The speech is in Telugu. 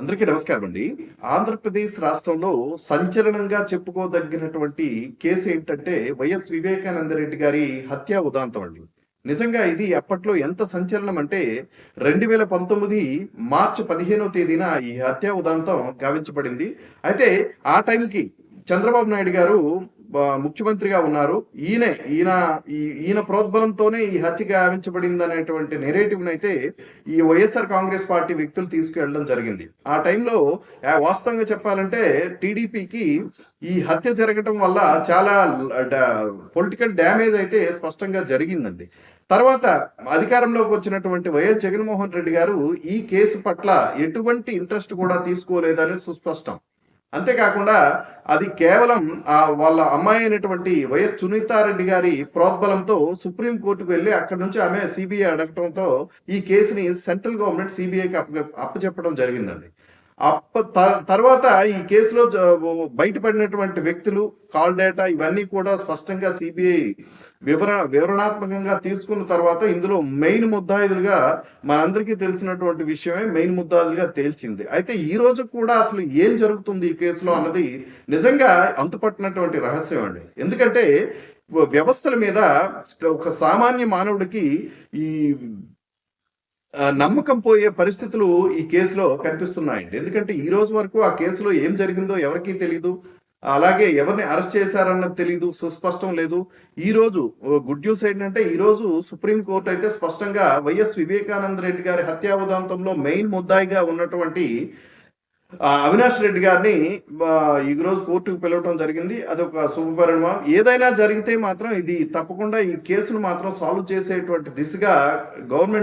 అందరికీ నమస్కారం అండి. ఆంధ్రప్రదేశ్ రాష్ట్రంలో సంచలనంగా చెప్పుకోదగినటువంటి కేసు ఏంటంటే వైఎస్ వివేకానంద రెడ్డి గారి హత్యా ఉదాంతం అండి. నిజంగా ఇది అప్పట్లో ఎంత సంచలనం అంటే రెండు వేల పంతొమ్మిది మార్చి పదిహేనో తేదీన ఈ హత్యా ఉదాంతం గావించబడింది. అయితే ఆ టైంకి చంద్రబాబు నాయుడు గారు ముఖ్యమంత్రిగా ఉన్నారు. ఈయన ఈయన ఈ- ఈయన ప్రోద్బలంతోనే ఈ హత్య గావించబడింది అనేటువంటి నెరేటివ్ అయితే ఈ వైఎస్ఆర్ కాంగ్రెస్ పార్టీ వ్యక్తులు తీసుకెళ్ళడం జరిగింది. ఆ టైంలో వాస్తవంగా చెప్పాలంటే టీడీపీకి ఈ హత్య జరగటం వల్ల చాలా పొలిటికల్ డ్యామేజ్ అయితే స్పష్టంగా జరిగిందండి. తర్వాత అధికారంలోకి వచ్చినటువంటి వైఎస్ జగన్మోహన్ రెడ్డి గారు ఈ కేసు పట్ల ఎటువంటి ఇంట్రెస్ట్ కూడా తీసుకోలేదని సుస్పష్టం. అంతేకాకుండా అది కేవలం ఆ వాళ్ళ అమ్మాయి అయినటువంటి వైఎస్ సునీతారెడ్డి గారి ప్రోద్బలంతో సుప్రీం కోర్టుకు వెళ్ళి అక్కడ నుంచి ఆమె సిబిఐ అడగటంతో ఈ కేసుని సెంట్రల్ గవర్నమెంట్ సిబిఐకి అప్ప అప్పచెప్పడం జరిగిందండి. అప్ప త- తర్వాత ఈ కేసులో బయటపడినటువంటి వ్యక్తులు కాల్ డేటా ఇవన్నీ కూడా స్పష్టంగా సిబిఐ వివర వివరణాత్మకంగా తీసుకున్న తర్వాత ఇందులో మెయిన్ ముద్దాయిదులుగా మనందరికీ తెలిసినటువంటి విషయమే మెయిన్ ముద్దాయిదులుగా తేల్చింది. అయితే ఈ రోజు కూడా అసలు ఏం జరుగుతుంది ఈ కేసులో అన్నది నిజంగా అంతుపట్టినటువంటి రహస్యం అండి. ఎందుకంటే వ్యవస్థల మీద ఒక సామాన్య మానవుడికి ఈ నమ్మకం పోయే పరిస్థితులు ఈ కేసులో కనిపిస్తున్నాయండి. ఎందుకంటే ఈ రోజు వరకు ఆ కేసులో ఏం జరిగిందో ఎవరికీ తెలియదు అలాగే ఎవరిని అరెస్ట్ చేశారన్నది తెలియదు సుస్పష్టం లేదు. ఈ రోజు గుడ్ న్యూస్ ఏంటంటే ఈ రోజు సుప్రీం కోర్టు అయితే స్పష్టంగా వైఎస్ వివేకానంద రెడ్డి గారి హత్యా ఉదాంతంలో మెయిన్ ముద్దాయిగా ఉన్నటువంటి అవినాష్ రెడ్డి గారిని ఈ రోజు కోర్టుకు పిలవటం జరిగింది. అదొక శుభపరిణామం. ఏదైనా జరిగితే మాత్రం ఇది తప్పకుండా ఈ కేసును మాత్రం సాల్వ్ చేసేటువంటి దిశగా గవర్నమెంట్